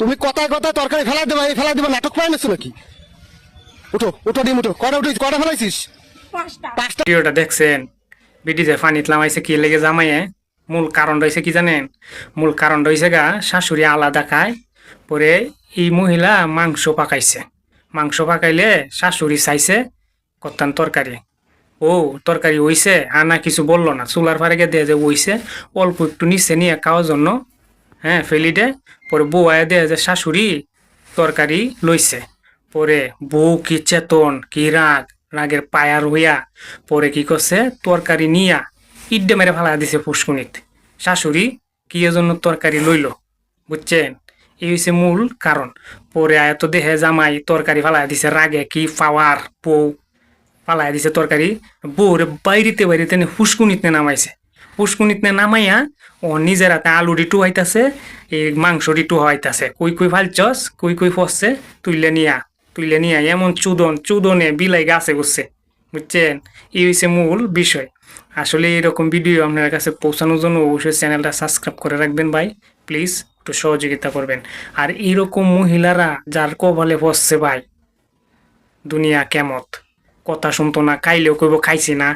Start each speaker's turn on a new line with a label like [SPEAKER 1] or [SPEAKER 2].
[SPEAKER 1] তুমি কথায় কথায় তরকারি ফেলাই দেবা এই ফেলাই দেবা নাটক করে এনেছো নাকি? উঠো উঠো ডিম উঠো। কটা উঠেছিস কটা ফেলাইছিস?
[SPEAKER 2] পাঁচটা।
[SPEAKER 1] পাঁচটা।
[SPEAKER 3] ভিডিওটা দেখছেন? ভিডিওতে পানিত লামাইছে কি লেগে জামাইয়ে? মূল কারণ রয়েছে কি জানেন? মূল কারণ রয়েছে গা শাশুড়ি আলাদা খায় পরে এই মহিলা মাংস পাকাইছে। মাংস পাকাইলে শাশুড়ি চাইছে কত্তান তরকারি। ও তরকারি হইছে আনা কিছু বলল না। চুলার ফারে গিয়ে দেয় যে হইছে অল্প একটু নিচে নিয়ে খাওয়ার জন্য হ্যাঁ ফেলি দে পরে বউ আয়া দেয় যে শাশুড়ি তরকারি লইছে। পরে বউ কি চেতন, কি রাগ, রাগের পায়ার হইয়া পরে কি করছে? তরকারি নিয়া ইড্ডে মেরে ফেলা দিছে ফুসকুনিত শাশুড়ি কি জন্য তরকারি লইল? বুঝছেন? এই হচ্ছে মূল কারণ। পরে আয়ত দেহে জামাই তরকারি ফালাই দিছে, রাগে কি পাওয়ার বউ ফালাই দিছে তরকারি। বউরে বাইরিতে বাইরিতে নে ফুসকুনিতে নামাইছে। ফুসকুনিতে নামাইয়া ও নিজের হাতে আলু ডিটু হইতাছে, এই মাংস ডিটু হইতাছে কই কই ফালছস, কই কই ফসছে, তুইলে নিয়া তুইলে নিয়া, এমন চুদন, চুদনে বিলাই গাছে বসছে বুঝছেন? এই হচ্ছে মূল বিষয়। আসলে এরকম ভিডিও আপনার কাছে পৌঁছানোর জন্য অবশ্যই চ্যানেলটা সাবস্ক্রাইব করে রাখবেন ভাই, প্লিজ একটু সহযোগিতা করবেন। আর এইরকম মহিলারা যার কবলে ফসছে ভাই, দুনিয়া কেমত? কথা শুনতো না খাইলেও কইব খাইছি না।